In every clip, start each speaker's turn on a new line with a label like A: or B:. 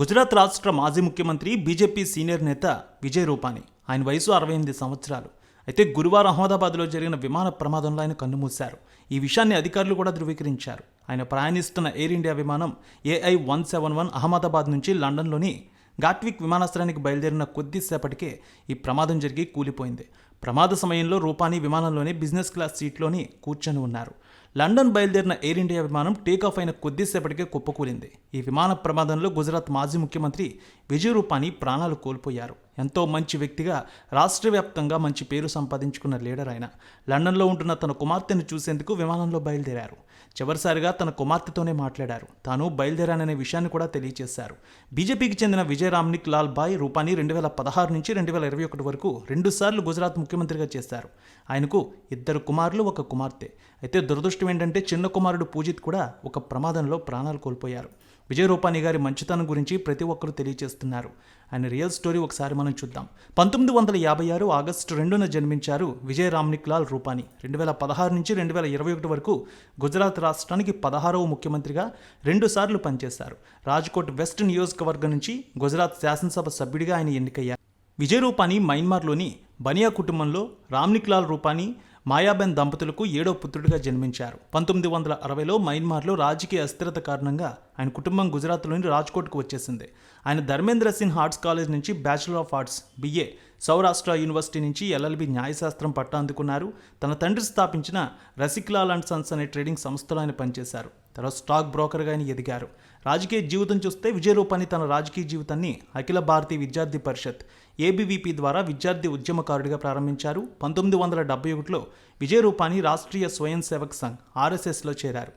A: గుజరాత్ రాష్ట్ర మాజీ ముఖ్యమంత్రి బీజేపీ సీనియర్ నేత విజయ్ రూపానీ. ఆయన వయసు అరవై ఎనిమిది సంవత్సరాలు. అయితే గురువారం అహ్మదాబాద్లో జరిగిన విమాన ప్రమాదంలో ఆయన కన్నుమూశారు. ఈ విషయాన్ని అధికారులు కూడా ధృవీకరించారు. ఆయన ప్రయాణిస్తున్న ఎయిర్ ఇండియా విమానం AI one seven one Ahmedabad నుంచి లండన్లోని గాట్విక్ విమానాశ్రయానికి బయలుదేరిన కొద్దిసేపటికే ఈ ప్రమాదం జరిగి కూలిపోయింది. ప్రమాద సమయంలో రూపానీ విమానంలోనే బిజినెస్ క్లాస్ సీట్లోని కూర్చొని ఉన్నారు. లండన్ బయలుదేరిన ఎయిర్ ఇండియా విమానం టేకాఫ్ అయిన కొద్దిసేపటికే కుప్పకూలింది. ఈ విమాన ప్రమాదంలో గుజరాత్ మాజీ ముఖ్యమంత్రి విజయ్ రూపానీ ప్రాణాలు కోల్పోయారు. ఎంతో మంచి వ్యక్తిగా రాష్ట్ర వ్యాప్తంగా మంచి పేరు సంపాదించుకున్న లీడర్ ఆయన. లండన్లో ఉంటున్న తన కుమార్తెను చూసేందుకు విమానంలో బయలుదేరారు. చివరిసారిగా తన కుమార్తెతోనే మాట్లాడారు. తాను బయలుదేరాననే విషయాన్ని కూడా తెలియజేశారు. బీజేపీకి చెందిన విజయ్ రామ్నిక్ లాల్ బాయ్ రూపానీ రెండు వేల పదహారు నుంచి రెండు వేల ఇరవై ఒకటి వరకు రెండుసార్లు గుజరాత్ ముఖ్యమంత్రిగా చేశారు. ఆయనకు ఇద్దరు కుమారులు ఒక కుమార్తె. అయితే దురదృష్టం ఏంటంటే చిన్న కుమారుడు పూజిత్ కూడా ఒక ప్రమాదంలో ప్రాణాలు కోల్పోయారు. విజయ్ రూపానీ గారి మంచితనం గురించి ప్రతి ఒక్కరూ తెలియజేస్తున్నారు. ఆయన రియల్ స్టోరీ ఒకసారి మనం చూద్దాం. పంతొమ్మిది వందల యాభై ఆరు ఆగస్టు రెండున జన్మించారు విజయ్ రామ్నిక్ లాల్ రూపానీ రెండు వేల పదహారు నుంచి రెండు వేల ఇరవై ఒకటి వరకు గుజరాత్ రాష్ట్రానికి పదహారవ ముఖ్యమంత్రిగా రెండుసార్లు పనిచేశారు. రాజ్కోట్ వెస్ట్ నియోజకవర్గం నుంచి గుజరాత్ శాసనసభ సభ్యుడిగా ఆయన ఎన్నికయ్యారు. విజయ్ రూపాణి మయన్మార్లోని బనియా కుటుంబంలో రామ్నిక్ లాల్ రూపానీ మాయాబెన్ దంపతులకు ఏడో పుత్రుడిగా జన్మించారు. పంతొమ్మిది వందల అరవైలో మయన్మార్లో రాజకీయ అస్థిరత కారణంగా ఆయన కుటుంబం గుజరాత్లోని రాజ్కోట్కు వచ్చేసింది. ఆయన ధర్మేంద్ర సింగ్ ఆర్ట్స్ కాలేజ్ నుంచి bachelor of arts BA Saurashtra university నుంచి ఎల్ఎల్బి న్యాయశాస్త్రం పట్టా అందుకున్నారు. తన తండ్రి స్థాపించిన రసిక్లాల్ అండ్ సన్స్ అనే ట్రేడింగ్ సంస్థలో ఆయన పనిచేశారు. తర్వాత స్టాక్ బ్రోకర్గా ఆయన ఎదిగారు. రాజకీయ జీవితం చూస్తే విజయ తన రాజకీయ జీవితాన్ని అఖిల భారతీయ విద్యార్థి పరిషత్ ఏబీవీపీ ద్వారా విద్యార్థి ఉద్యమకారుడిగా ప్రారంభించారు. పంతొమ్మిది వందల డెబ్బై ఒకటిలో విజయ రూపాని రాష్ట్రీయ స్వయం సేవక్ సంఘ్ ఆర్ఎస్ఎస్లో చేరారు.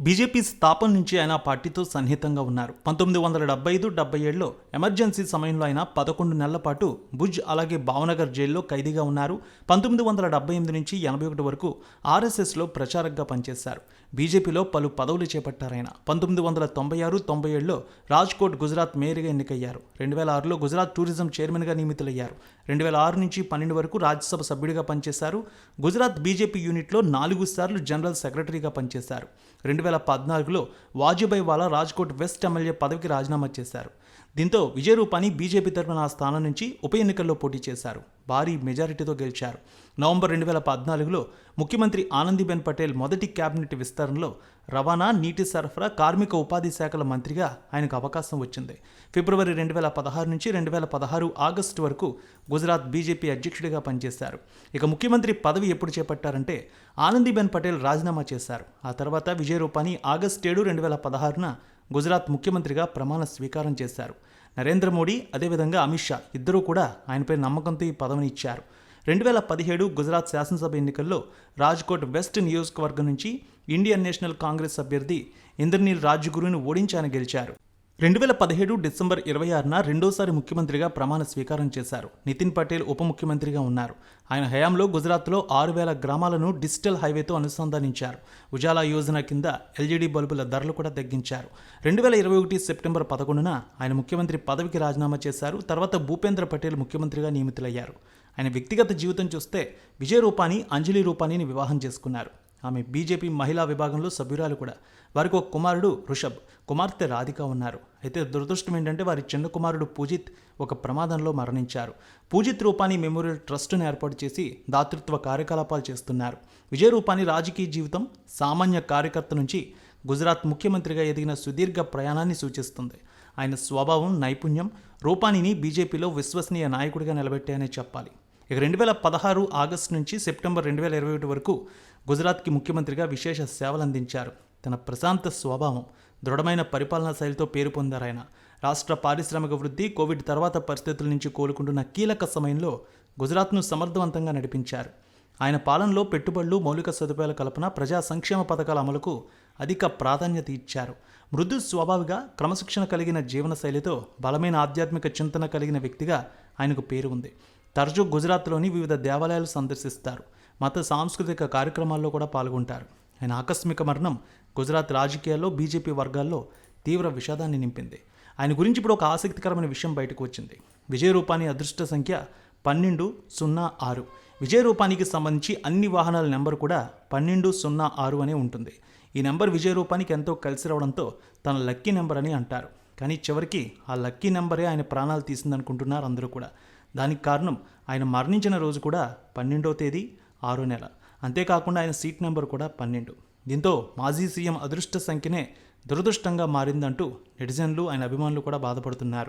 A: బీజేపీ స్థాపన నుంచి ఆయన పార్టీతో సన్నిహితంగా ఉన్నారు. పంతొమ్మిది వందల డెబ్బై ఐదు డెబ్బై ఏడులో ఎమర్జెన్సీ సమయంలో ఆయన పదకొండు నెలల పాటు భుజ్ అలాగే భావనగర్ జైల్లో ఖైదీగా ఉన్నారు. పంతొమ్మిది వందల డెబ్బై ఎనిమిది నుంచి ఎనభై ఒకటి వరకు ఆర్ఎస్ఎస్లో ప్రచారకగా పనిచేశారు. బీజేపీలో పలు పదవులు చేపట్టారు ఆయన. పంతొమ్మిది వందల తొంభై ఆరు తొంభై ఏడులో రాజ్కోట్ గుజరాత్ మేయర్గా ఎన్నికయ్యారు. రెండు వేల ఆరులో గుజరాత్ టూరిజం చైర్మన్గా నియమితులయ్యారు. రెండు వేల ఆరు నుంచి పన్నెండు వరకు రాజ్యసభ సభ్యుడిగా పనిచేశారు. గుజరాత్ బీజేపీ యూనిట్లో నాలుగు సార్లు జనరల్ సెక్రటరీగా పనిచేశారు. రెండు వేల పద్నాలుగులో వాజుభాయ్ వాలా రాజ్కోట్ వెస్ట్ ఎమ్మెల్యే పదవికి రాజీనామా చేశారు. దీంతో విజయ రూపానీ బీజేపీ తరఫున ఆ స్థానం నుంచి ఉప ఎన్నికల్లో పోటీ చేశారు. భారీ మెజారిటీతో గెలిచారు. నవంబర్ రెండు వేల పద్నాలుగులో ముఖ్యమంత్రి ఆనందీబెన్ పటేల్ మొదటి కేబినెట్ విస్తరణలో రవాణా నీటి సరఫరా కార్మిక ఉపాధి శాఖల మంత్రిగా ఆయనకు అవకాశం వచ్చింది. ఫిబ్రవరి రెండు వేల పదహారు నుంచి రెండు వేల పదహారు ఆగస్టు వరకు గుజరాత్ బీజేపీ అధ్యక్షుడిగా పనిచేశారు. ఇక ముఖ్యమంత్రి పదవి ఎప్పుడు చేపట్టారంటే ఆనందీబెన్ పటేల్ రాజీనామా చేశారు. ఆ తర్వాత విజయ రూపానీ ఆగస్టు ఏడు రెండు వేల పదహారున గుజరాత్ ముఖ్యమంత్రిగా ప్రమాణ స్వీకారం చేశారు. నరేంద్ర మోడీ అదేవిధంగా అమిత్ షా ఇద్దరూ కూడా ఆయనపై నమ్మకంతో ఈ పదవిని ఇచ్చారు. రెండు వేల పదిహేడు గుజరాత్ శాసనసభ ఎన్నికల్లో రాజ్కోట్ వెస్ట్ నియోజకవర్గం నుంచి ఇండియన్ నేషనల్ కాంగ్రెస్ అభ్యర్థి ఇంద్రనీల్ రాజ్గురుని ఓడించి ఆయన గెలిచారు. రెండు వేల పదిహేడు డిసెంబర్ ఇరవై ఆరున రెండోసారి ముఖ్యమంత్రిగా ప్రమాణ స్వీకారం చేశారు. నితిన్ పటేల్ ఉప ముఖ్యమంత్రిగా ఉన్నారు. ఆయన హయాంలో గుజరాత్లో ఆరు వేల గ్రామాలను డిజిటల్ హైవేతో అనుసంధానించారు. ఉజాలా యోజన కింద ఎల్జీడీ బల్బుల ధరలు కూడా తగ్గించారు. రెండు వేల ఇరవై ఒకటి సెప్టెంబర్ పదకొండున ఆయన ముఖ్యమంత్రి పదవికి రాజీనామా చేశారు. తర్వాత భూపేంద్ర పటేల్ ముఖ్యమంత్రిగా నియమితులయ్యారు. ఆయన వ్యక్తిగత జీవితం చూస్తే విజయ్ రూపాని అంజలి రూపాణిని వివాహం చేసుకున్నారు. ఆమె బీజేపీ మహిళా విభాగంలో సభ్యురాలు కూడా. వారికి ఒక కుమారుడు ఋషభ్. కుమార్తె రాధిక ఉన్నారు. అయితే దురదృష్టం ఏంటంటే వారి చిన్న కుమారుడు పూజిత్ ఒక ప్రమాదంలో మరణించారు. పూజిత్ రూపాని మెమోరియల్ ట్రస్టును ఏర్పాటు చేసి దాతృత్వ కార్యకలాపాలు చేస్తున్నారు. విజయ రూపాని రాజకీయ జీవితం సామాన్య కార్యకర్త నుంచి గుజరాత్ ముఖ్యమంత్రిగా ఎదిగిన సుదీర్ఘ ప్రయాణాన్ని సూచిస్తుంది. ఆయన స్వభావం నైపుణ్యం రూపాణిని బీజేపీలో విశ్వసనీయ నాయకుడిగా నిలబెట్టాయనే చెప్పాలి. ఇక రెండు వేల పదహారు ఆగస్టు నుంచి సెప్టెంబర్ రెండు వేల ఇరవై ఒకటి వరకు గుజరాత్కి ముఖ్యమంత్రిగా విశేష సేవలు అందించారు తన ప్రశాంత స్వభావం దృఢమైన పరిపాలనా శైలితో పేరు పొందారు ఆయన రాష్ట్ర పారిశ్రామిక వృద్ధి కోవిడ్ తర్వాత పరిస్థితుల నుంచి కోలుకుంటున్న కీలక సమయంలో గుజరాత్ను సమర్థవంతంగా నడిపించారు. ఆయన పాలనలో పెట్టుబడులు మౌలిక సదుపాయాల కల్పన ప్రజా సంక్షేమ పథకాల అమలుకు అధిక ప్రాధాన్యత ఇచ్చారు. మృదు స్వభావిగా క్రమశిక్షణ కలిగిన జీవనశైలితో బలమైన ఆధ్యాత్మిక చింతన కలిగిన వ్యక్తిగా ఆయనకు పేరు ఉంది. తరచూ గుజరాత్లోని వివిధ దేవాలయాలు సందర్శిస్తారు. మత సాంస్కృతిక కార్యక్రమాల్లో కూడా పాల్గొంటారు. ఆయన ఆకస్మిక మరణం గుజరాత్ రాజకీయాల్లో బీజేపీ వర్గాల్లో తీవ్ర విషాదాన్ని నింపింది. ఆయన గురించి ఇప్పుడు ఒక ఆసక్తికరమైన విషయం బయటకు వచ్చింది. విజయ రూపాని అదృష్ట సంఖ్య పన్నెండు సున్నా ఆరు. విజయ రూపానికి సంబంధించి అన్ని వాహనాల నెంబర్ కూడా పన్నెండు సున్నా ఆరు అనే ఉంటుంది. ఈ నెంబర్ విజయ రూపానికి ఎంతో కలిసి రావడంతో తన లక్కీ నెంబర్ అని అంటారు. కానీ చివరికి ఆ లక్కీ నెంబరే ఆయన ప్రాణాలు తీసిందనుకుంటున్నారు అందరూ కూడా. దానికి కారణం ఆయన మరణించిన రోజు కూడా పన్నెండో తేదీ ఆరో నెల. అంతేకాకుండా ఆయన సీట్ నెంబర్ కూడా పన్నెండు. దీంతో మాజీ సీఎం అదృష్ట సంఖ్యనే దురదృష్టంగా మారిందంటూ నెటిజన్లు ఆయన అభిమానులు కూడా బాధపడుతున్నారు.